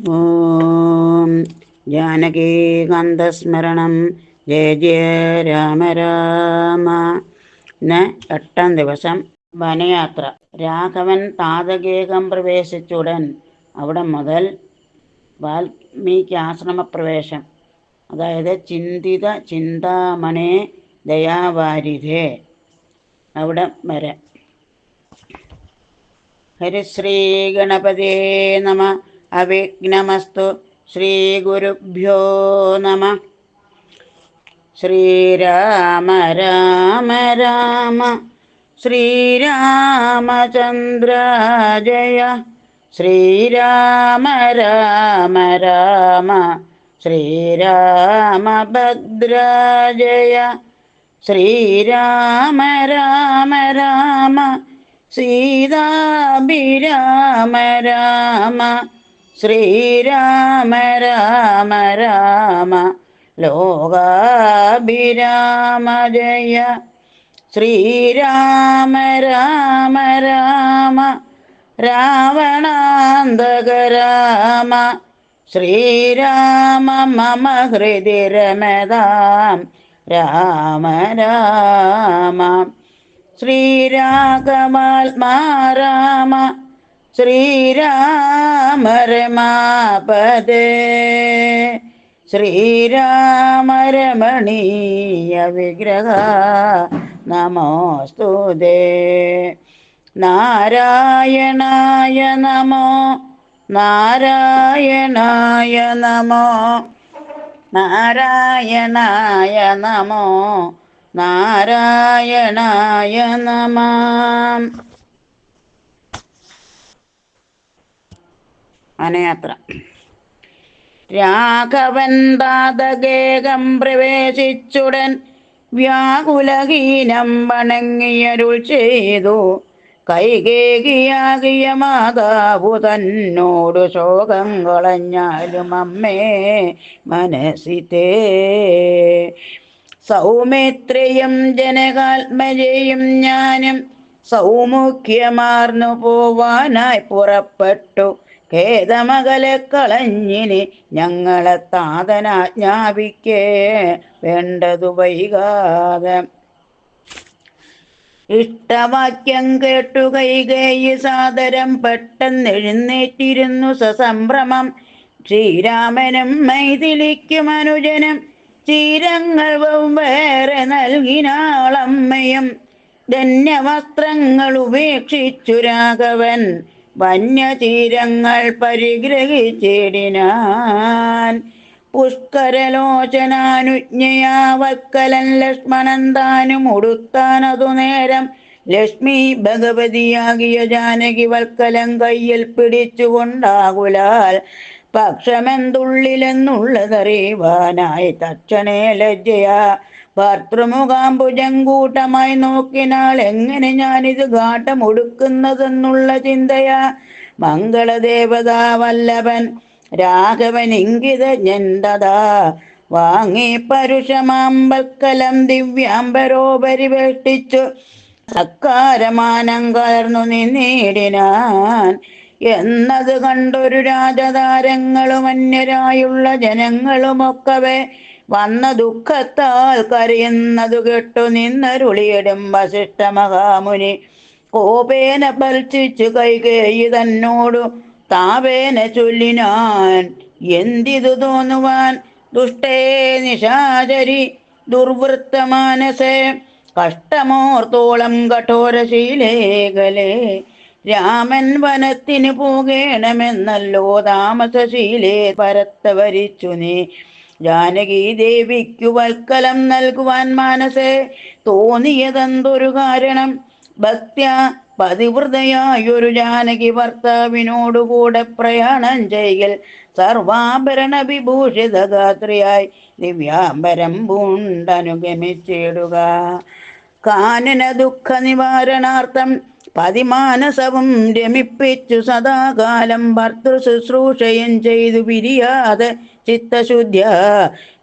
ഓം ജാനകീകാന്തസ്മരണം ജയ ജയ രാമ രാമ. എട്ടാം ദിവസം വനയാത്ര. രാഘവൻ താതകേകം പ്രവേശിച്ചുടൻ. അവിടെ മുതൽ വാൽമീകി ആശ്രമപ്രവേശം. അതായത് ചിന്തിത ചിന്താമണേ ദയാവാരിധേ അവിടെ വരെ. ഹരിശ്രീ ഗണപതേ നമ. അവിഘ്നമസ്തു ശ്രീഗുരുഭ്യോ നമ ശ്രീരാമ രാമ രാമ ശ്രീരാമചന്ദ്ര ജയ ശ്രീരാമ രാമ രാമ ശ്രീരാമഭദ്ര ജയ ശ്രീരാമ രാമ രാമ സീതാഭിരാമ രാമ ശ്രീരാമ രാമ രാമ ലോകാഭിരാമ ജയ. ശ്രീരാമ രാമ രാമ രാവണാന്തക രാമ. ശ്രീരാമ മമ ഹൃദി രമതാം രാമ രാമ. ശ്രീരാഘവാത്മാ രാമ. ശ്രീരാമ രമാപദേ ശ്രീരാമ രമണീയ വിഗ്രഹ നമോസ്തു നാരായണായ നമോ നാരായണായ നമോ നാരായണായ നമോ നാരായണായ നമാം. വനയാത്ര രാഘവൻ ദാതകേകം പ്രവേശിച്ചുടൻ വ്യാകുലഹീനം വണങ്ങിയരുൾ ചെയ്തു. കൈകേകിയാകിയ മാതാവു തന്നോട് ശോകം കളഞ്ഞാലും അമ്മേ മനസ്സിത്തേ. സൗമിത്രയും ജനകാത്മജയും ഞാനും സൗമുഖ്യമാർന്നു പോവാനായി പുറപ്പെട്ടു. ഖേദമകലെ കളഞ്ഞിനി ഞങ്ങളെ താതനാജ്ഞാപിക്കേ വേണ്ടതു വൈകാതെ. ഇഷ്ടവാക്യം കേട്ടു കൈകേയി സാദരം പെട്ടെന്നെഴുന്നേറ്റിരുന്നു സസംഭ്രമം. ശ്രീരാമനും മൈഥിലിക്കും അനുജനും ചീരങ്ങൾ വെവ്വേറെ നൽകിനാളമ്മയും. ധന്യവസ്ത്രങ്ങൾ ഉപേക്ഷിച്ചു രാഘവൻ. വന്യതീരങ്ങൾ പരിഗ്രഹിച്ചിടിനാൻ. പുഷ്കരലോചനാനുജ്ഞയാ വക്കലൻ ലക്ഷ്മണൻ താനും ഉടുത്താനതു നേരം ലക്ഷ്മി ഭഗവതിയാകിയ ജാനകി വൽക്കലം കയ്യിൽ പിടിച്ചുകൊണ്ടാകുലാൽ. പക്ഷമെന്തുള്ളിലെന്നുള്ളതറിയുവാനായി തക്ഷണേ ലജ്ജയാ. ഭർത്തൃമുഖാംബുജം കൂട്ടമായി നോക്കിനാൽ എങ്ങനെ ഞാനിത് ഘാട്ടം ഒടുക്കുന്നതെന്നുള്ള ചിന്തയാ. മംഗളദേവതാ വല്ലഭൻ രാഘവൻ ഇംഗിത ഞെന്തതാ വാങ്ങി പരുഷമാമ്പൽക്കലം ദിവ്യാംബരോപരി വേഷ്ടിച്ചു. സക്കാരമാനം കലർന്നു നിന്നിടിനാൻ. എന്നത് കണ്ടൊരു രാജതാരങ്ങളും അന്യരായുള്ള ജനങ്ങളുമൊക്കവേ. വന്ന ദുഃഖത്താൽ കരയുന്നതു കേട്ടു നിന്നരുളിയിടും വശിഷ്ഠ മഹാമുനി. കോപേന പൽച്ചിച്ചു കൈകേയി തന്നോടു താപേന ചൊല്ലിനാൻ എന്തിതു തോന്നുവാൻ? ദുഷ്ടേ നിശാചരി ദുർവൃത്തമാനസേ കഷ്ടമോർത്തോളം കഠോരശീലേകലേ രാമൻ വനത്തിന് പോകേണമെന്നല്ലോ താമസശീലേ പരത്തവരിച്ചു നീ. ജാനകി ദേവിക്കു വൽക്കലം നൽകുവാൻ മാനസേ തോന്നിയതെന്തൊരു കാരണം? ഭക്ത്യ പതിവൃതയായൊരു ജാനകി ഭർത്താവിനോടുകൂടെ പ്രയാണം ചെയ്യൽ സർവാഭരണ വിഭൂഷിത ഗാത്രിയായി ദിവ്യാംബരം പൂണ്ടനുഗമിച്ചിടുക. കാനന ദുഃഖ നിവാരണാർത്ഥം പതിമാനസവും രമിപ്പിച്ചു സദാകാലം ഭർത്തൃ ശുശ്രൂഷയും ചെയ്തു പിരിയാതെ ചിത്തശുദ്ധ്യ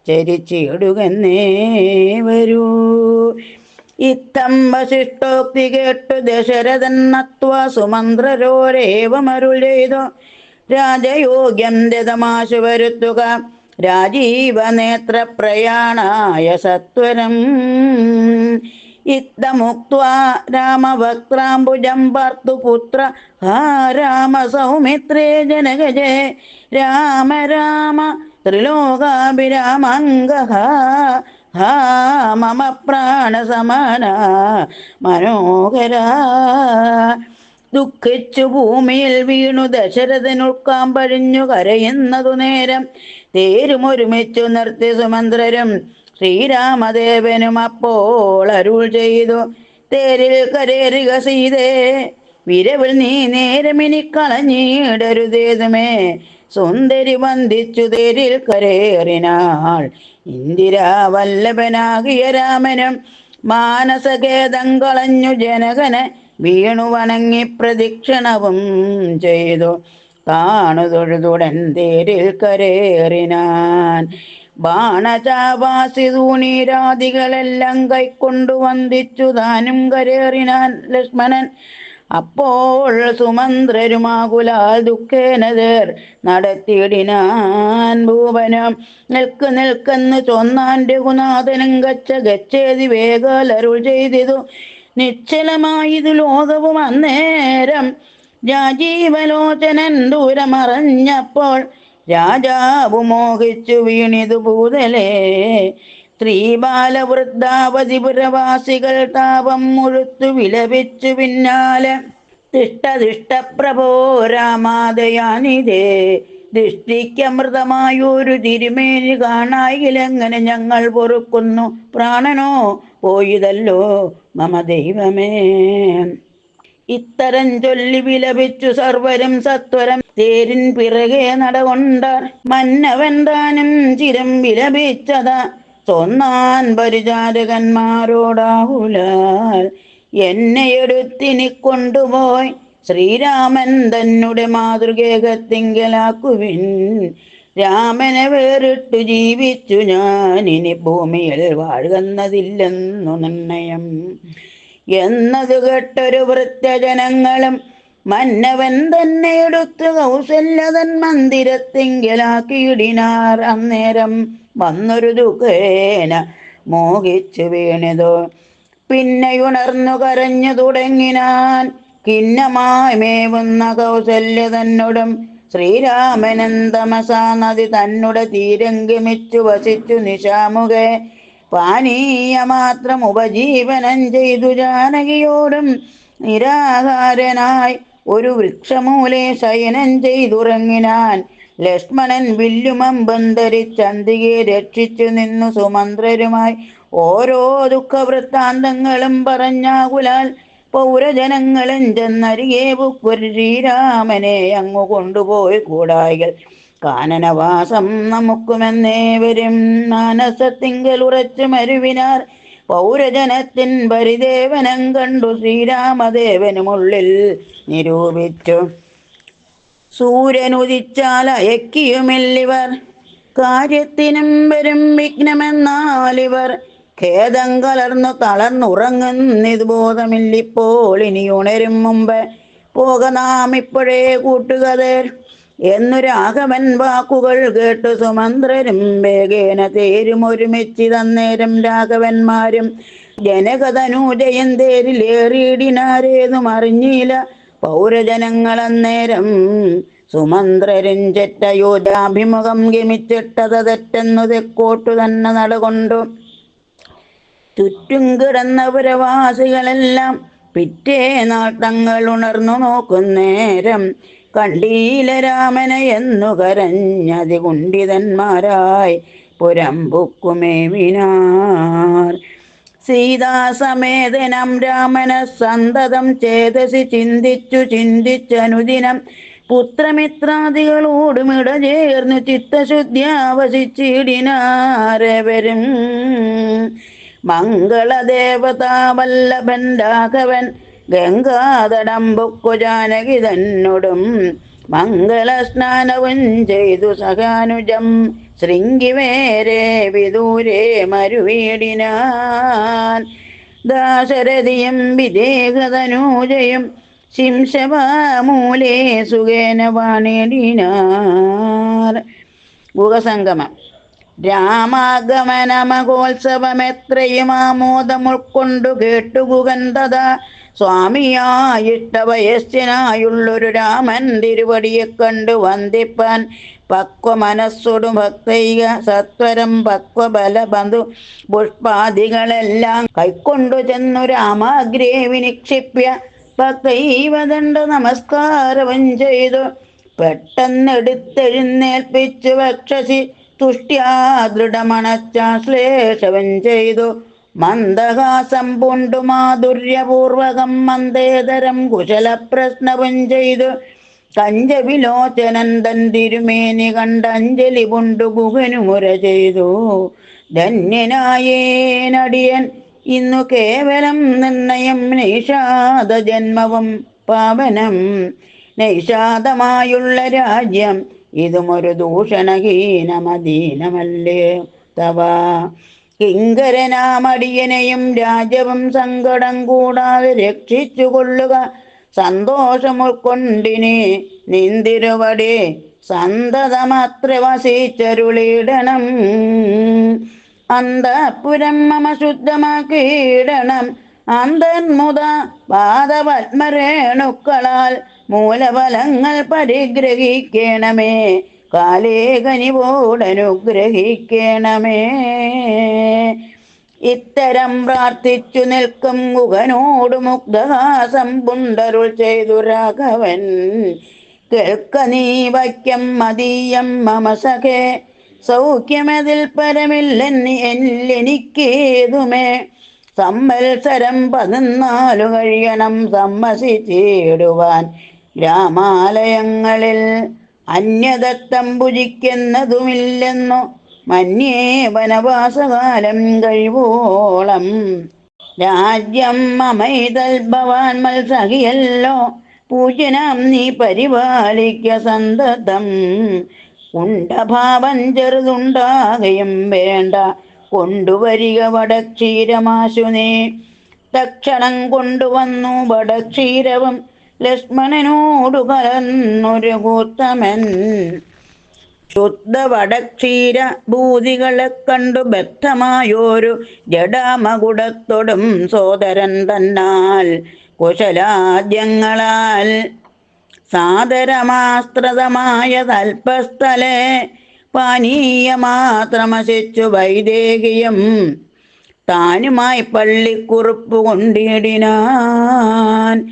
ചരിച്ചിടുകന്നേ വരൂ. ഇത്തം വശിഷ്ടോക്തി കേട്ടു ദശരഥൻ നത്വ സുമന്ത്രരോരേവമരുൾ ചെയ്തു രാജയോഗ്യം രഥമാശു വരുത്തുക. രാജീവ നേത്ര പ്രയാണായ സത്വരം ഇത്തമുക്വാ ഭർത്തു പുത്ര ഹാ രാമ സൗമിത്രേ ജനകജേ. രാമ രാമ ത്രിലോകാഭിരാമംഗ മമ പ്രാണസമാന മനോഹര. ദുഃഖിച്ചു ഭൂമിയിൽ വീണു ദശരഥനുൾക്കാൻ പഴിഞ്ഞു കരയുന്നതു നേരം. തേരുമൊരുമിച്ചു നിർത്തി സുമന്ത്രരും ശ്രീരാമദേവനും അപ്പോൾ അരുൾ ചെയ്തു. തേരിൽ കരേറുക സീതേ വിരവിൽ നീ നേരമിനി കളഞ്ഞിടരുതേതുമേ. സുന്ദരി വന്ദിച്ചു തേരിൽ കരേറിനാൾ ഇന്ദിരാവല്ലഭനാകിയ രാമനും മാനസഖേദം കളഞ്ഞു ജനകന് വീണു വണങ്ങി പ്രദക്ഷിണവും ചെയ്തു. കാണുതൊഴുതുടൻ തേരിൽ കരേറിനാൻ ബാണചാവാസി തൂണീരാദികളെല്ലാം കൈക്കൊണ്ടു വന്ദിച്ചു താനും കരേറിനാൻ ലക്ഷ്മണൻ. അപ്പോൾ സുമന്ത്രരുമാകുലാൽ ദുഃഖേനതർ നടത്തിയിടിനാൻ ഭൂപനം. നിൽക്ക് നിൽക്കെന്ന് ചൊന്നാൻ രഘുനാഥനും ഗച്ച ഗച്ചേതി വേഗാലരുൾ ചെയ്തിതു. നിശ്ചലമായിതു ലോകവും അന്നേരം രാജീവലോചനൻ ദൂരമറിഞ്ഞപ്പോൾ രാജാവ് മോഹിച്ചു വീണിതു ഭൂതലേ സ്ത്രീ ബാലവൃദ്ധാവതിപുരവാസികൾ താപം മുഴുത്തു വിലപിച്ചു പിന്നാലെ. തിഷ്ടതിഷ്ടപ്രഭോ രാമാദയാനിതേ ദൃഷ്ടിക്കമൃതമായൊരു തിരുമേനി കാണായിലെങ്ങനെ ഞങ്ങൾ പൊറുക്കുന്നു. പ്രാണനോ പോയിതല്ലോ മമ ദൈവമേ. ഇത്തരം ചൊല്ലി വിലപിച്ചു സർവരും സത്വരം തേരിൻ പിറകെ നടകൊണ്ടാർ. മന്നവൻ താനും ചിരം വിലപിച്ചതാ. പരിചാരകന്മാരോടാവുലാൽ എന്നെ എടുത്തിനി കൊണ്ടുപോയി ശ്രീരാമൻ തന്നെ മാതൃകേകത്തിങ്കലാക്കുവിൻ രാമനെ വേറിട്ടു ജീവിച്ചു ഞാൻ ഇനി ഭൂമിയിൽ വാഴുന്നതില്ലെന്നു നിർണയം. എന്നത് കേട്ടൊരു വൃത്യജനങ്ങളും മന്നവൻ തന്നെ എടുത്ത് കൗസല്യതൻ മന്ദിരത്തിങ്കലാക്കിയിടിനാർ അന്നേരം വന്നൊരു ദുഃഖേന മോഹിച്ചു വീണതോ. പിന്നെയുണർന്നു കരഞ്ഞു തുടങ്ങിനാൻ കിന്നമായി മേവുന്ന കൗസല്യ തന്നോടും ശ്രീരാമനൻ തമസാ നദി തന്നുടെ തീരം ഗമിച്ചു വസിച്ചു നിശാമുഖേ. പാനീയ മാത്രം ഉപജീവനം ചെയ്തു ജാനകിയോടും നിരാകാരനായി ഒരു വൃക്ഷമൂലെ ശയനം ചെയ്തുറങ്ങിനാൻ ലക്ഷ്മണൻ വില്ലുമം വില്ലുമമ്പം ചന്തികയെ രക്ഷിച്ചു നിന്നു സുമന്ത്രരുമായി. ഓരോ ദുഃഖവൃത്താന്തങ്ങളും പറഞ്ഞാകുലാൽ പൗരജനങ്ങളും ചെന്നരികെ ബുക്കുരു ശ്രീരാമനെ അങ്ങു കൊണ്ടുപോയി കൂടായികൾ. കാനനവാസം നമുക്കുമെന്നേവരും മാനസത്തിങ്കൽ ഉറച്ചു മരുവിനാർ പൗരജനത്തിൻ പരിദേവനം കണ്ടു ശ്രീരാമദേവനുമുള്ളിൽ നിരൂപിച്ചു. സൂര്യനുദിച്ചാൽ അയക്കിയുമില്ലിവർ. കാര്യത്തിനും വരും വിഘ്നമെന്നാലിവർ. ഖേദം കലർന്നു തളർന്നുറങ്ങുന്നിത് ബോധമില്ലിപ്പോൾ ഇനി ഉണരും മുമ്പ്. പോക നാം ഇപ്പോഴേ കൂട്ടുകതേർ എന്നു രാഘവൻ വാക്കുകൾ കേട്ടു സുമന്ത്രരും വേഗേന തേരും ഒരുമിച്ച് തന്നേരം രാഘവന്മാരും. ജനകതനൂജയൻ തേരിലേറിയിടിനാരേതും അറിഞ്ഞില്ല പൗരജനങ്ങൾ അന്നേരം സുമന്ത്രരും ചെറ്റയോജാഭിമുഖം ഗമിച്ചിട്ടത് തെറ്റെന്നു തെക്കോട്ടു തന്നെ നടകൊണ്ടു. ചുറ്റും കിടന്ന പുരവാസികളെല്ലാം പിറ്റേ നാട്ടങ്ങൾ ഉണർന്നു നോക്കുന്നേരം കണ്ടീല രാമന എന്നു കരഞ്ഞതി കുണ്ഠിതന്മാരായി പുരമ്പുക്കുമേ പൊക്കുമേവിനാർ സീതാസമേതനം രാമന സന്തതം ചേതസി ചിന്തിച്ചു ചിന്തിച്ചനുദിനം പുത്രമിത്രാദികളോടും ഇടചേർന്ന് ചിത്തശുദ്ധ്യാവശിച്ചിടിനാരവരും മംഗളദേവതാവല്ലഭൻ രാഘവൻ ഗംഗാതടം പൊക്കുജാനകി തന്നോടും മംഗളസ്നാനവും ചെയ്തു സഹാനുജം. ശൃംഗിവേരെ വിദൂരെ മരുവീടിനാൻ. ദാശരഥിയും വിദേഹതനൂജയും ശിംശവാമൂലേ സുഖേന വാണേടിനാർ. ഗുഹസംഗമം. രാമാഗമനമഹോത്സവമെത്രയും ആമോദം ഉൾക്കൊണ്ടു കേട്ടു ഗുഹൻ തഥാ സ്വാമിയായിട്ട വയസ്സിനായുള്ളൊരു രാമൻ തിരുവടിയെ കണ്ടു വന്ദിപ്പാൻ. പക്വ മനസ്സോടു ഭക്തൈക സത്വരം പക്വ ബല ബന്ധു പുഷ്പാദികളെല്ലാം കൈക്കൊണ്ടു ചെന്നു രാമാഗ്രേ വിനിക്ഷിപ്യ. ഭക്തൈവദണ്ഡ നമസ്കാരവും ചെയ്തു. പെട്ടെന്നെടുത്തെഴുന്നേൽപ്പിച്ചു വക്ഷസി. തുഷ്ട്യാ ദൃഢമണച്ചാശ്ലേഷവൻ ചെയ്തു. മന്ദഹാസം പൂണ്ടു മാധുര്യപൂർവകം മന്ദേതരം കുശല പ്രശ്നവും ചെയ്തു. കഞ്ചവിലോചനൻ തൻ തിരുമേനി കണ്ട അഞ്ജലി പുണ്ടു ഗുഹനുമുര ചെയ്തു. ധന്യനായേനടിയൻ ഇന്നു കേവലം നിർണയം നൈഷാദ ജന്മവും പാവനം. നൈഷാദമായുള്ള രാജ്യം ഇതുമൊരു ദൂഷണഹീനമദീനമല്ലേ തവ. കിങ്കരനാമടിയനെയും രാജവും സങ്കടം കൂടാതെ രക്ഷിച്ചു കൊള്ളുക സന്തോഷമുൾക്കൊണ്ടിനെ നിന്തിരുവടെ. സന്തതമത്ര വസിച്ചരുളിടണം. അന്തപുരം മമ ശുദ്ധമാക്കിയിടണം. അന്തന്മുത പാദപത്മരേണുക്കളാൽ മൂലഫലങ്ങൾ പരിഗ്രഹിക്കണമേ. കാലേ കനിവോടനുഗ്രഹിക്കണമേ ഇത്തരം പ്രാർത്ഥിച്ചു നിൽക്കും മുഖനോട് മുഗ്ധഹാസം പുണ്ടരുൾ ചെയ്തു രാഘവൻ. കേൾക്ക നീ വയ്ക്കം മതീയം മമ സഖേ സൗഖ്യമതിൽ പരമില്ലെന്ന് എല്ലെനിക്കേതുമേ സംവത്സരം പതിനാലു കഴിയണം സമ്മസിച്ചിടുവാൻ. ഗ്രാമാലയങ്ങളിൽ അന്യദത്തം ഭുജിക്കുന്നതുമില്ലെന്നു മന്യേ വനവാസകാലം കഴിവോളം. രാജ്യം മമൈതൽ ഭവാൻ മത്സഹിയല്ലോ പൂജനം നീ പരിപാലിക്ക സന്തതം. ഉണ്ടഭാവം ചെറുതുണ്ടാകയും വേണ്ട കൊണ്ടുവരിക വടക്ഷീരമാശുനേ. തക്ഷണം കൊണ്ടുവന്നു വടക്ഷീരവും ലക്ഷ്മണനോടു കലന്നൊരു കൂത്തമൻ. ശുദ്ധ വടക്ഷീര ഭൂതികളെ കണ്ടു ബദ്ധമായോരു ജഡാമകുടത്തൊടും സോദരൻ തന്നാൽ കുശലാദ്യങ്ങളാൽ. സാദരമാസ്ത്രതമായ തൽപ്പസ്ഥലെ പാനീയമാത്രമശിച്ചു വൈദേഹിയും താനുമായി പള്ളിക്കുറുപ്പ് കൊണ്ടിടിനാൻ.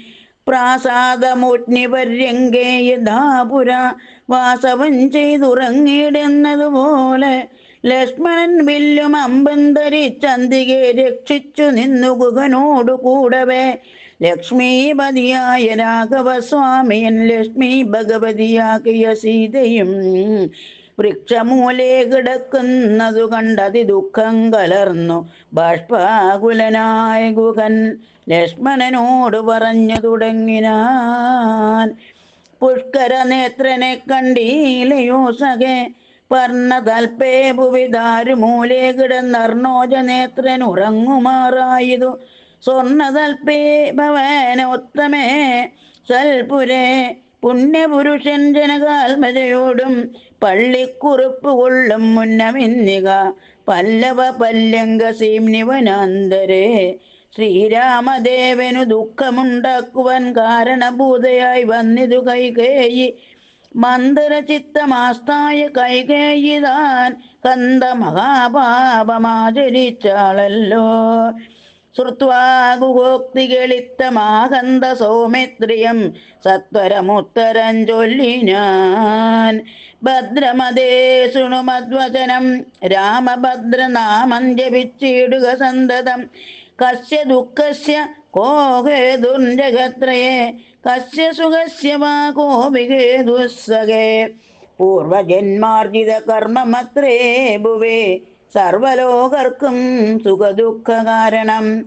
പ്രാസാദമുജ്ഞിപര്യങ്കേ യഥാപുര. വാസവം ചെയ്തുറങ്ങിയിടുന്നതുപോലെ ലക്ഷ്മണൻ വില്ലും അമ്പം ധരിച്ചന്തികെ രക്ഷിച്ചു നിന്നു ഗുഹനോടു കൂടവേ. ലക്ഷ്മീപതിയായ രാഘവസ്വാമിയൻ ലക്ഷ്മി ഭഗവതിയാകിയ സീതയും വൃക്ഷമൂലെ കിടക്കുന്നതു കണ്ടതി ദുഃഖം കലർന്നു. ബാഷ്പാകുലനായ ഗുഹൻ ലക്ഷ്മണനോട് പറഞ്ഞു തുടങ്ങിനാൻ പുഷ്കര നേത്രനെ കണ്ടീലയോ സഖേ തൽപ്പേ ഭുവിദാരു മൂലേ കിടന്നർണോജ നേത്രൻ ഉറങ്ങുമാറായതു. സ്വർണതൽപേ ഭവനോത്തമേ സൽപുരേ പുണ്യപുരുഷൻ ജനകാത്മജയോടും പള്ളിക്കുറുപ്പ് കൊള്ളും മുന്നമിന്നിക. പല്ലവ പല്ലങ്ക സീംനിവനാന്തരേ ശ്രീരാമദേവനു ദുഃഖമുണ്ടാക്കുവാൻ കാരണഭൂതയായി വന്നിതു കൈകേയി. മന്ദരചിത്തമാസ്തായ കൈകേയിതാൻ കന്ത മഹാപാപമാചരിച്ചാളല്ലോ ശ്രുത്വാകുഹോക്തികളിത്തമാകന്ത സൗമിത്രിയം സത്വരമുത്തരം ചൊല്ലിനാൻ. ഭദ്രമതേ ശൃണുമദ്വചനം രാമഭദ്രനാമം ജപിച്ചിടുക സന്തതം. കസ്യ ദുഃഖസ്യ കോഹേതുർജഗത്രയേ കസ്യ സുഖസ്യ വാ കോപികേതുസ്സകേ പൂർവജന്മാർജിത കർമ്മമത്രേ ഭുവേ സർവലോകർക്കും സുഖദുഃഖ കാരണം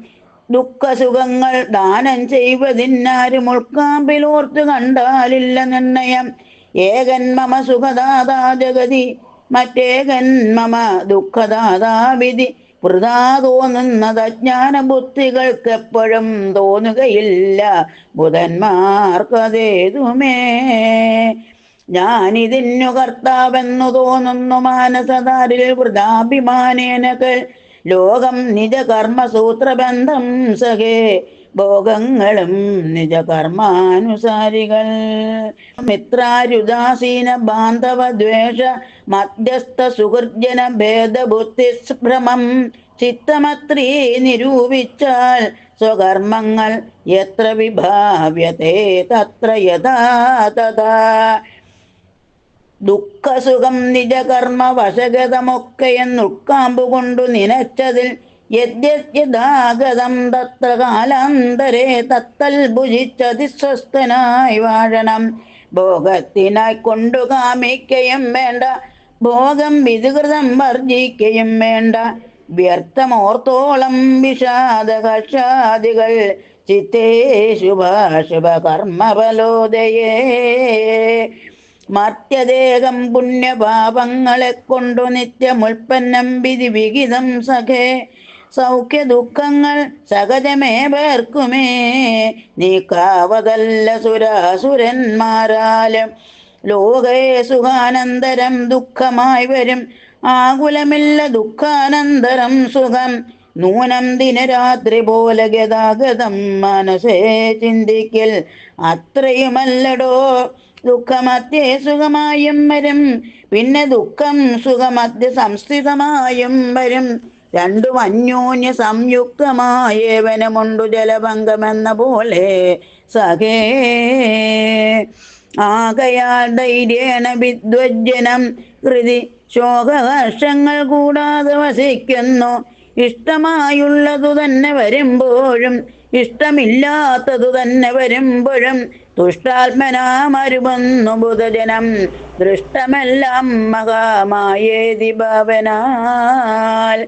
ദുഃഖസുഖങ്ങൾ ദാനം ചെയ്വതിന്നാരും ഉൾക്കാമ്പിലോർത്തു കണ്ടാലില്ല നിർണയം. ഏകൻ മമ സുഖദാതാ ജഗതി മറ്റേകൻ മമ ദുഃഖദാതാ വിധി. വൃതാ തോന്നുന്നത് അജ്ഞാന ബുദ്ധികൾക്കെപ്പോഴും തോന്നുകയില്ല. ബുധന്മാർക്കതേതുമേ? ഞാനിതിന്നു കർത്താവെന്നു തോന്നുന്നു മാനസതാരിൽ വൃതാഭിമാനേനകൾ ലോകം നിജ കർമ്മസൂത്രബന്ധം സഖേ ഭോഗങ്ങളും നിജ കർമാനുസാരികൾ മിത്രാരുദാസീന ബാന്ധവ ദ്വേഷ മധ്യസ്ഥ സുഹൃജന ഭേദബുദ്ധിഭ്രമം ചിത്തമത്രീ നിരൂപിച്ചാൽ സ്വകർമ്മങ്ങൾ എത്ര വിഭാവ്യത്തെ തത്ര യഥാ തഥാ. ദുഃഖസുഖം നിജകർമ്മ വശഗതമൊക്കെയെന്നുൾക്കാമ്പു കൊണ്ടു നിനച്ചതിൽ യദ്യതാഗതം തത്ര കാലാന്തരേ തത്തൽ ഭുജിച്ചതിസ്വസ്ഥനായി വാഴണം. ഭോഗത്തിനായി കൊണ്ടു കാമിക്കയും വേണ്ട ഭോഗം വിധികൃതം വർജിക്കയും വേണ്ട. വ്യർത്ഥമോർത്തോളം വിഷാദകഷാദികൾ ചിത്തേ ശുഭാശുഭ കർമ്മഫലോദയേ മർത്യദേഹം പുണ്യപാപങ്ങളെ കൊണ്ടു നിത്യമുൽപ്പന്നം വിധി വിഹിതം സഖേ. സൗഖ്യ ദുഃഖങ്ങൾ സഹജമേ പേർക്കുമേ. നീക്കാവതല്ല സുരാസുരന്മാരാലും. ലോകേ സുഖാനന്തരം ദുഃഖമായി വരും. ആകുലമില്ല ദുഃഖാനന്തരം സുഖം. നൂനം ദിനരാത്രി പോലെ ഗതാഗതം മനസ്സേ ചിന്തിക്കൽ. അത്രയുമല്ലടോ. ദുഃഖമധ്യേ സുഖമായും വരും. പിന്നെ ദുഃഖം സുഖമധ്യ സംസ്ഥിതമായും വരും. രണ്ടും അന്യോന്യ സംയുക്തമായേവനമുണ്ടു ജലഭംഗമെന്ന പോലെ സഖേ. ആകയാൽ ധൈര്യേണ വിദ്വജ്ജനം കൃതി ശോകകർഷങ്ങൾ കൂടാതെ വസിക്കുന്നു. ഇഷ്ടമായുള്ളതു തന്നെ വരുമ്പോഴും ഇഷ്ടമില്ലാത്തതു തന്നെ വരുമ്പോഴും തുഷ്ടാത്മനാമരുമെന്നു ബുധജനം. ദൃഷ്ടമെല്ലാം മഹാമായേതി ഭാവനാൽ.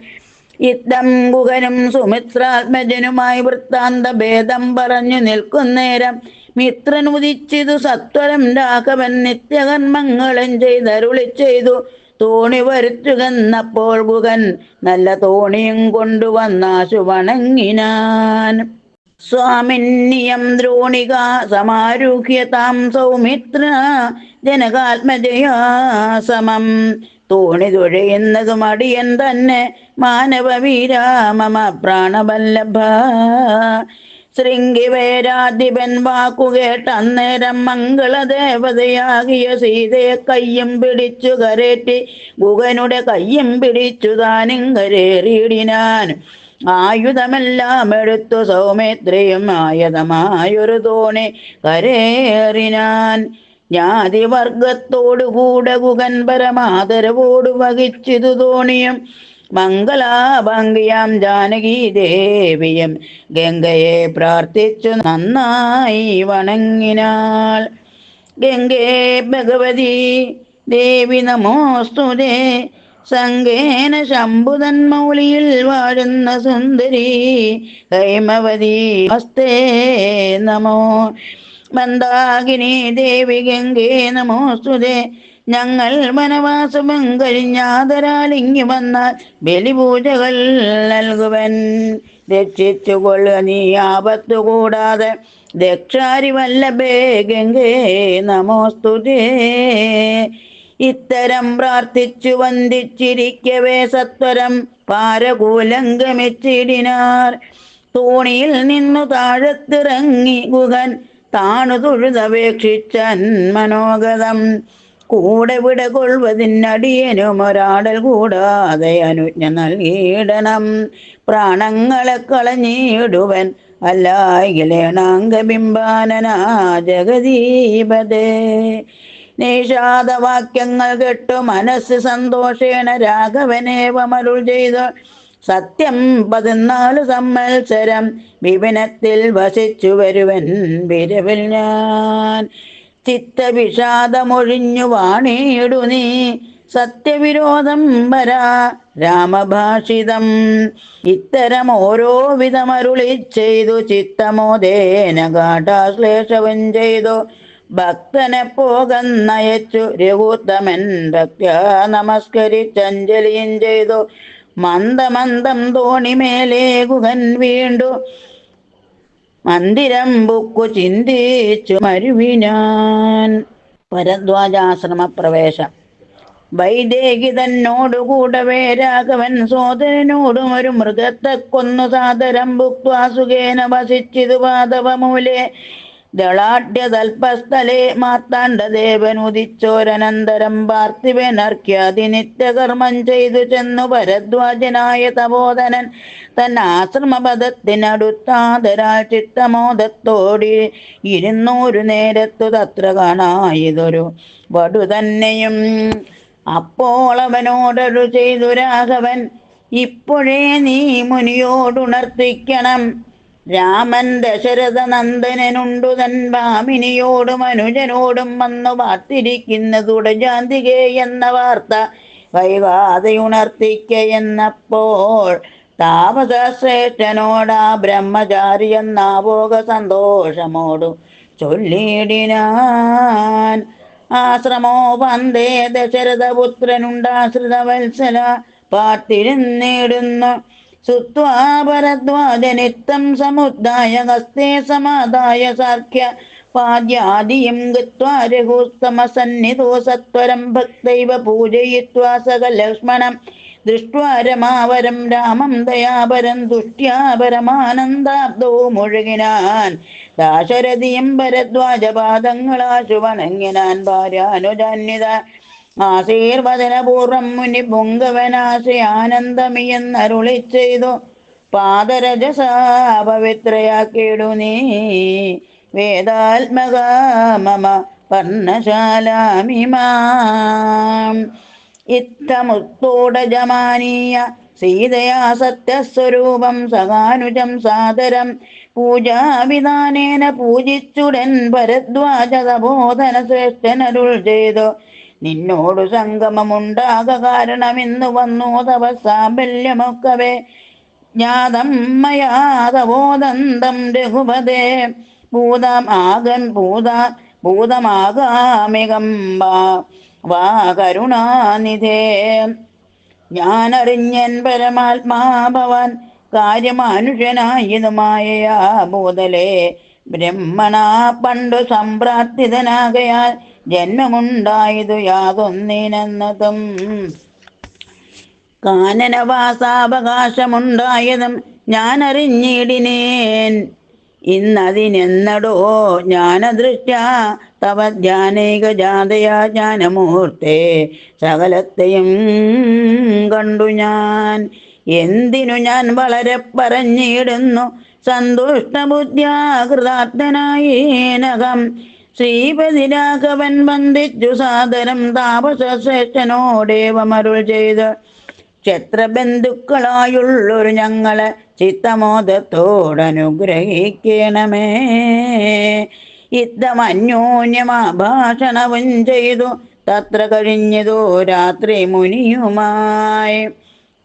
ഇത്തം ഗുഹനും സുമിത്രാത്മജനുമായി വൃത്താന്ത ഭേദം പറഞ്ഞു നിൽക്കുന്നേരം മിത്രൻ ഉദിച്ചിതു സത്വരം രാഘവൻ നിത്യകർമ്മങ്ങളും ചെയ്തരുളി ചെയ്തു തോണി വരുത്തുകന്നപ്പോൾ ഗുഹൻ നല്ല തോണിയും കൊണ്ടുവന്നാശു വണങ്ങിനാൻ സ്വാമിന്യം ദ്രോണിക സമാരൂഹ്യ താം സൗമിത്ര ജനകാത്മജയാ സമം തോണി തുഴയുന്നതും അടിയൻ തന്നെ മാനവ വീരാമ പ്രാണവല്ലഭ. ശൃംഗിവേരാധിപൻ വാക്കുകേട്ടന്നേരം മംഗളദേവതയാകിയ സീതയെ കയ്യും പിടിച്ചു കരേറ്റി ഗുഹനുടെ കയ്യും പിടിച്ചു താനും കരേറിയിടിനാൻ. ആയുധമെല്ലാം എടുത്തു സൗമിത്രിയും ആയുധമായൊരു തോണി കരേറിനാൻ. ജ്ഞാതിവർഗത്തോടുകൂടെ ഗുഹൻ പരമാദരവോട് വഹിച്ചിതു തോണിയും മംഗളാഭംഗിയാം ജാനകി ദേവിയും ഗംഗയെ പ്രാർത്ഥിച്ചു നന്നായി വണങ്ങിനാൾ ഗംഗേ ഭഗവതി ദേവി നമോസ്തുതേ സങ്കേന ശംഭുതൻ മൗലിയിൽ വാഴുന്ന സുന്ദരി ഹൈമവതി ഹസ്തേ നമോ. മന്ദാകിനി ദേവി ഗംഗേ നമോസ്തുതേ ഞങ്ങൾ വനവാസമം കഴിഞ്ഞാതരാൽ ഇങ്ങി വന്നാൽ ബലിപൂജകൾ നൽകുവൻ. രക്ഷിച്ചുകൊള്ളുക നീ ആപത്തു കൂടാതെ ദക്ഷാരി വല്ലഭേ ഗംഗേ നമോസ്തുതേ. ഇത്തരം പ്രാർത്ഥിച്ചു വന്ദിച്ചിരിക്കവേ സത്വരം പാരകൂലം ഗമിച്ചിടിനാർ തോണിയിൽ നിന്നു താഴത്തിറങ്ങി ഗുഹൻ താണു തൊഴുതപേക്ഷിച്ചൻ മനോഗതം. കൂടെ വിട കൊള്ളുവതിനടിയനും ഒരാടൽ കൂടാതെ അനുജ്ഞ നൽകിയിടണം. പ്രാണങ്ങളെ കളഞ്ഞിടുവൻ അല്ലായിലേണാംഗബിംബാനനാ ജഗദീപതേ. നിഷാദവാക്യങ്ങൾ കെട്ടു മനസ്സ് സന്തോഷേണ രാഘവനേവമരുൾ ചെയ്തു സത്യം പതിനാല് സമ്മത്സരം വിപിനത്തിൽ വസിച്ചു വരുവൻ വിരവിൽ ഞാൻ. ചിത്തവിഷാദമൊഴിഞ്ഞു വാണിയിടു നീ. സത്യവിരോധം വരാ രാമഭാഷിതം. ഇത്തരം ഓരോ വിധമരുളി ചെയ്തു ചിത്തമോദേന ഗാഠാശ്ലേഷവും ചെയ്തു. ഭക്തനെ പോകന്നയച്ചു രഘുത്തമൻ ഭക്ത നമസ്കരിച്ചഞ്ജലിയും ചെയ്തു. മന്ദമന്ദം തോണിമേലേ ഗുഹൻ വീണ്ടു. മന്ദിരം ബുക്കു ചിന്തിച്ചു മരുവിനാൻ. ഭരദ്വാജാശ്രമ പ്രവേശം വൈദേഹി തന്നോടുകൂടവേ രാഘവൻ സോദരനോടും ഒരു മൃഗത്തെ കൊന്നു സാദരം ഭുക്വാസുഖേന വസിച്ചിതു പാദവമൂലെ ദളാഢ്യതൽപസ്ഥലേ മാർത്താണ്ഡദേവൻ ഉദിച്ചോരനന്തരം പാർത്ഥിവനർക്യാതി നിത്യകർമ്മം ചെയ്തു ചെന്നു ഭരദ്വാജനായ തപോധനൻ തന്നാശ്രമപദത്തിനടുത്താതരാൽ ചിത്തമോദത്തോടി ഇരുന്നൂറു നേരത്തു തത്ര കാണായതൊരു വടു തന്നെയും അപ്പോൾ അവനോടൊരു ചെയ്തു രാഘവൻ ഇപ്പോഴേ നീ മുനിയോടുണർത്തിക്കണം. രാമൻ ദശരഥ നന്ദനുണ്ടു തൻ ഭാമിനിയോടും അനുജനോടും വന്നു പാർത്തിരിക്കുന്നതുട ജാന്തികേ എന്ന വാർത്ത വൈവാതയുണർത്തിക്ക എന്നപ്പോൾ താമസശ്രേഷ്ഠനോടാ ബ്രഹ്മചാരി എന്നാവോക സന്തോഷമോടു ചൊല്ലിയിടിനാൻ. ആശ്രമോ വന്ദേ ദശരഥപുത്രനുണ്ടാശ്രിത വത്സല പാട്ടിരുന്നിടുന്നു സുത്വാ ഭരദ്വാജനിത്തം സമുദ്ധായ ഹസ്തേ സമാദായ സാർഖ്യ പാദ്യാദിയും ഗത്വാ രഘുസ്തമസന്നിധോ സത്വരം ഭക്തൈവ പൂജയിത്വാ സകലക്ഷ്മണം ദൃഷ്ട്വാ രമാവരം രാമം ദയാപരം ദുഷ്ട്യാ പരമാനന്ദാബ്ദോ മുഴുകിനാൻ. ദാശരഥിയും ഭരദ്വാജപാദങ്ങളാശു വണങ്ങിനാൻ ഭാര്യാനുജാന്യത ആശീർവദനപൂർവം മുനി പൊങ്കവനാശി ആനന്ദമിയെന്നരുളി ചെയ്തു. പാദരജസാ പവിത്രയാക്കിയിടു നീ. വേദാത്മക മമ പർണശാലാമിമാം സീതയാ സത്യസ്വരൂപം സഹാനുജം സാദരം. പൂജാവിധാനേന പൂജിച്ചുടൻ ഭരദ്വാജ തപോധന ശ്രേഷ്ഠനരുൾ ചെയ്തു. നിന്നോടു സംഗമമുണ്ടാക കാരണമെന്നു വന്നു. തവ സാബല്യമൊക്കവേ. ജ്ഞാതം മയാ തപോദന്തം രഘുപതേ. ഭൂതമാകൻ ഭൂത ഭൂതമാകാമികം വാ കരുണാനിധേ. ഞാനറിഞ്ഞൻ പരമാത്മാഭവൻ കാര്യമാനുഷ്യനായതുമായയാ ഭൂതലേ. ബ്രഹ്മണ പണ്ടു സംപ്രാർത്ഥിതനാകയാൽ ജന്മമുണ്ടായതു യാതൊന്നിനെന്നതും. കാനനവാസാവകാശമുണ്ടായതും ഞാൻ അറിഞ്ഞിടിനേൻ ഇന്നതിനെന്നടോ ജ്ഞാനദൃഷ്ട തവ ധ്യാനൈക ജാതയാ ജ്ഞാനമൂർത്തേ. സകലത്തെയും കണ്ടു ഞാൻ. എന്തിനു ഞാൻ വളരെ പറഞ്ഞിടുന്നു? സന്തുഷ്ടബുദ്ധ്യാകൃതാർത്ഥനായേനകം ശ്രീപതി രാഘവൻ വന്ദിച്ചു സാദരം താപസശ്രേഷ്ഠനോടേവമരുൾ ചെയ്ത് ക്ഷത്രബന്ധുക്കളായുള്ളൊരു ഞങ്ങളെ ചിത്തമോദത്തോടനുഗ്രഹിക്കണമേ. യുദ്ധമന്യോന്യമാഭാഷണവും ചെയ്തു. തത്ര കഴിഞ്ഞതോ രാത്രി മുനിയുമായി.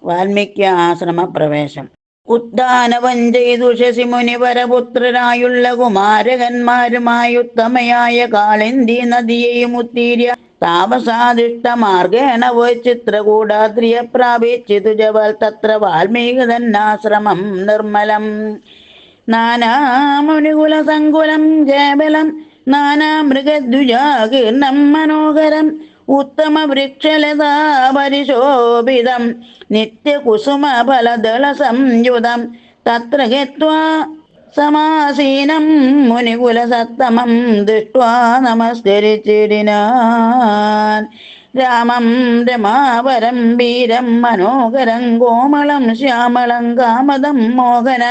വാൽമീകി ആശ്രമ പ്രവേശം ഉദ്ദാനവൻ ചെയ്തു ശശി മുനിവരപുത്രരായുള്ള കുമാരകന്മാരുമായി ഉത്തമയായ കാളിന്തി നദിയെയും ഉത്തീര്യ താപസാദിഷ്ട മാർഗേണ പോയി ചിത്രകൂടാദ്രിയെ പ്രാപിച്ചിതു ജവൽ തത്ര വാൽമീകി തന്നാശ്രമം നിർമ്മലം. നാനാമുനികുല സങ്കുലം കേവലം നാനാമൃഗദ്വിജാകീർണം മനോഹരം ഉത്തമ വൃക്ഷലതാ പരിശോഭിതം നിത്യകുസുമ ഫലദള സംയുതം തത്ര സമാസീനം മുനികുല സത്തമം ദൃഷ്ട്വാ നമസ്കരിച്ചിടിനാൻ. രാമം രമാവരം വീരം മനോഹരം കോമളം ശ്യാമളം കാമദം മോഹന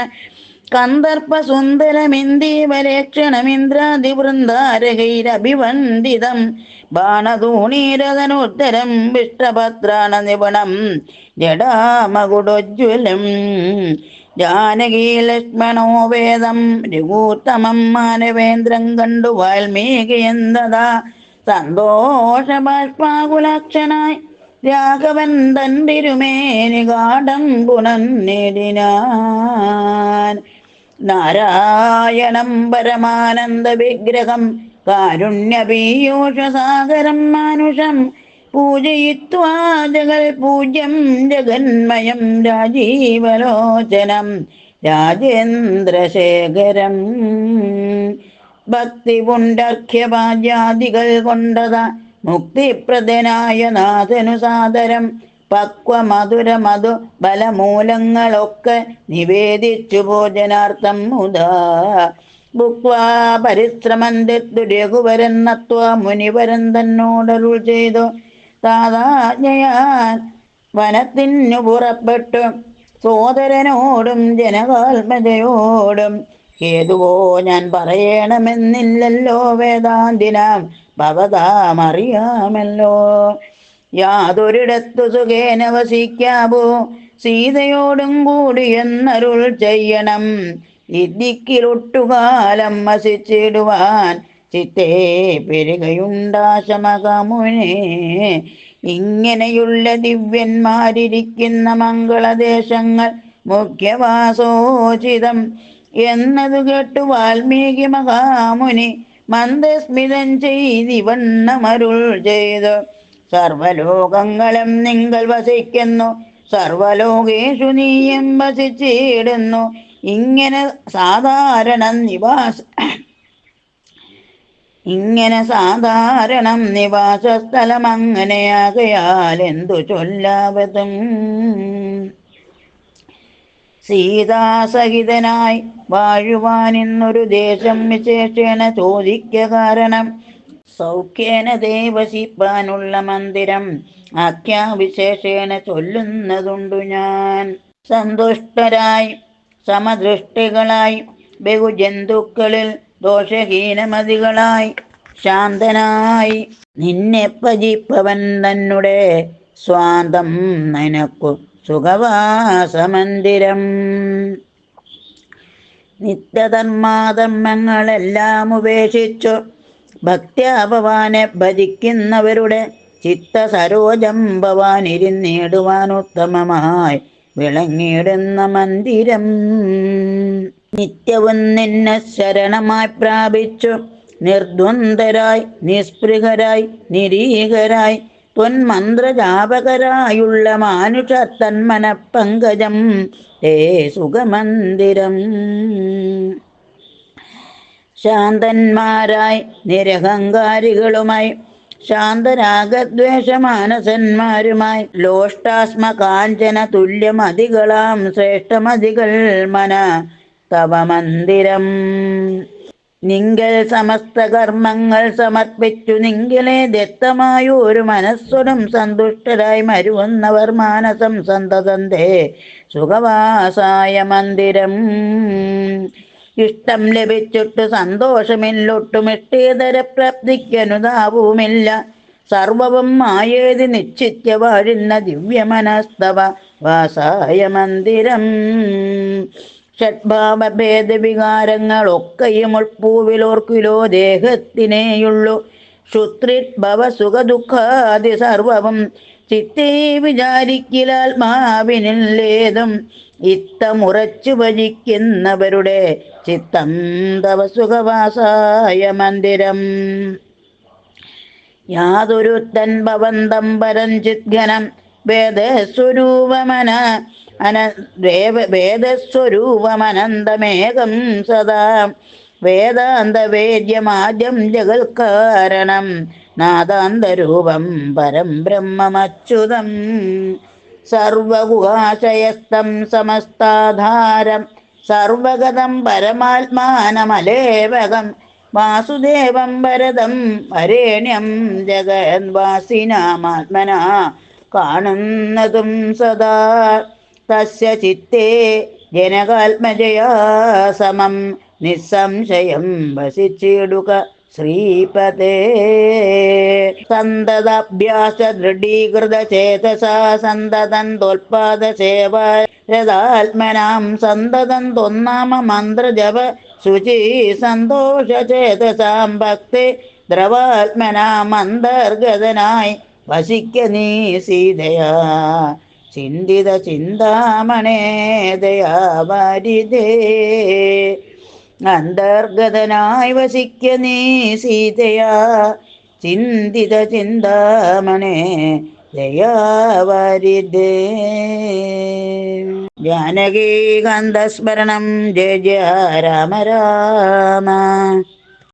കന്ദർപ്പ സുന്ദരമിന്ദീവരേക്ഷണമിന്ദ്രാദിവൃന്ദാരകൈരഭിവന്ദിതം ബാണതൂണീരതനുത്തരം വിഷ്ടപത്രാണ നിപുണം ജഡാമകുടോജ്വലം. ജാനകീ ലക്ഷ്മണോ വേദം രഘൂത്തമം മാനവേന്ദ്രം കണ്ടു വാൽമീകി എന്തതാ സന്തോഷബാഷ്പാകുലക്ഷനായി രാഘവൻ തൻ ഗാഠം പുനന്നേടിനാൻ നാരായണം പരമാനന്ദ വിഗ്രഹം കാരുണ്യപീയൂഷസാഗരം മാനുഷം പൂജയിത്വാ ജഗൽ പൂജ്യം ജഗന്മയം രാജീവലോചനം രാജേന്ദ്രശേഖരം. ഭക്തി പുണ്ടർഖ്യപാദ്യാദികൾ കൊണ്ടത മുക്തിപ്രദനായ നാഥനു സാദരം പക്വ മധുര മധു ബലമൂലങ്ങളൊക്കെ നിവേദിച്ചു ഭോജനാർത്ഥം മുതാ. ഭുക്വാ പരിശ്രമന്തിരഘുവരൻ നത്വ മുനിവരൻ തന്നോടരുൾ ചെയ്തു. താതാജ്ഞയാൻ വനത്തിനു പുറപ്പെട്ടു. സോദരനോടും ജനകാത്മജയോടും ഏതുവോ ഞാൻ പറയണമെന്നില്ലല്ലോ വേദാന്തിനാം. ഭവതാമറിയാമല്ലോ. യാതൊരിടത്തു സുഖേന വസിക്കാവോ. സീതയോടും കൂടി എന്നരുൾ ചെയ്യണം. ഇദ്ദിക്കിലൊട്ടുകാലം വസിച്ചിടുവാൻ ചിത്തേ പെരുകയുണ്ടാശമകമുനെ. ഇങ്ങനെയുള്ള ദിവ്യന്മാരിരിക്കുന്ന മംഗളദേശങ്ങൾ മുഖ്യവാസോചിതം എന്നതു കേട്ടു വാൽമീകി മഹാമുനി മന്ദസ്മിതം ചെയ്തിവണ്ണമരുൾ ചെയ്തു. സർവലോകങ്ങളും നിങ്ങൾ വസിക്കുന്നു. സർവലോകേഷു നീയും വസിച്ചിടുന്നു. ഇങ്ങനെ സാധാരണ നിവാസ ഇങ്ങനെ സാധാരണം നിവാസസ്ഥലം അങ്ങനെയാകയാൽ എന്തു ചൊല്ലാവതും? സീതാസഹിതനായി വാഴുവാൻ ഇന്നൊരു ദേശം വിശേഷേണ ചോദിക്ക കാരണം സൗഖ്യേന ദേവശിപ്പാനുള്ള മന്ദിരം. ആഖ്യാവിശേഷേണ ചൊല്ലുന്നതുണ്ടു ഞാൻ. സന്തുഷ്ടരായി സമദൃഷ്ടികളായി ബഹുജന്തുക്കളിൽ ദോഷഹീനമതികളായി ശാന്തനായി നിന്നെ ഭജിപ്പവൻ തന്നെ സ്വാന്തം നനക്കു സുഖവാസമന്ദിരം. നിത്യധർമാധർമ്മങ്ങളെല്ലാം ഉപേക്ഷിച്ചു ഭക്ത്യാഭവാനെ ഭജിക്കുന്നവരുടെ ചിത്ത സരോജം ഉത്തമമായി വിളങ്ങിയിടുന്ന മന്ദിരം. നിത്യവും നിന്നെ ശരണമായി പ്രാപിച്ചു. നിർദ്വന്ദ്വരായി നിസ്പൃഹരായി നിരീഹരായി പൊന്മന്ത്രജാപകരായുള്ള മാനുഷ ഏ സുഖമന്ദിരം. ശാന്തന്മാരായി നിരഹങ്കാരികളുമായി ശാന്തരാഗദ്വേഷമാനസന്മാരുമായി ലോഷ്ടാസ്മ കാഞ്ചന തുല്യമതികളാം ശ്രേഷ്ഠമതികൾ മന തവമന്ദിരം. നിങ്കൽ സമസ്ത കർമ്മങ്ങൾ സമർപ്പിച്ചു നിങ്കിലെ ദത്തമായ ഒരു മനസ്സുരം സന്തുഷ്ടരായി മരുവുന്നവർ മാനസം സന്തതന്തേ സുഖവാസായ മന്ദിരം. ഇഷ്ടം ലഭിച്ചിട്ട് സന്തോഷമില്ലൊട്ടും ഇഷ്ടേതര പ്രാപ്തിക്കനുതാവുമില്ല സർവവും മായേതി നിശ്ചിത്യ വാഴുന്ന ദിവ്യമനസ്തവ വാസായ മന്ദിരം. ഷഡ്ഭാവഭേദവികാരങ്ങളൊക്കെയും ഉൾപ്പൂവിലോർക്കിലോ ദേഹത്തിനേയുള്ളൂ. ശുത്രിഭവ സുഖദുഃഖാദി സർവവും ചിത്തേ വിചാരിക്കലാത്മാവിനില്ലേതും ഇത്തമുറച്ചു ഭജിക്കുന്നവരുടെ തവ സുഖവാസായ മന്ദിരം. യാതൊരു തൻ ഭവന്തം പരഞ്ചിദ്ഘനം വേദസ്വരൂപമന അന വേദസ്വരൂപമനന്തമേകം സദാ. വേദാന്ത വേദ്യമാദ്യം കാരണം നാദാന്തരൂപം പരം ബ്രഹ്മമച്യുതം. സർവഗുഹാശയസ്തം സമസ്താധാരം സർവഗതം പരമാത്മാനമലേവകം. വാസുദേവം ഭരതം വരേണ്യം ജഗൻവാസിനാമാത്മന കാണുന്നതും സദാ. തസ്യ ചിത്തേ ജനകാത്മജയാ സമം. നിസ്സംശയം വസിച്ചിടുക. ശ്രീപതേ സന്തതാഭ്യാസ ദൃഢീകൃത ചേതസാ സന്തതം തോൽപാദ സേവ രഥാത്മനാം. സന്തതം തൊന്നാമ മന്ത്രജപ ശുചി സന്തോഷ ചേതസാം. ഭക്തി ദ്രവാത്മനാം അന്തർഗതനായി വസിക്ക നീ സീതയാ. ചിന്തിത ചിന്താമണേ ദയാവാരിതേ അന്തർഗതനായി വസിക്ക നീ സീതയാ. ചിന്തിത ചിന്താമണേ ജാനകീ ജാനകീകാന്തസ്മരണം ജയ ജയ രാമ രാമ.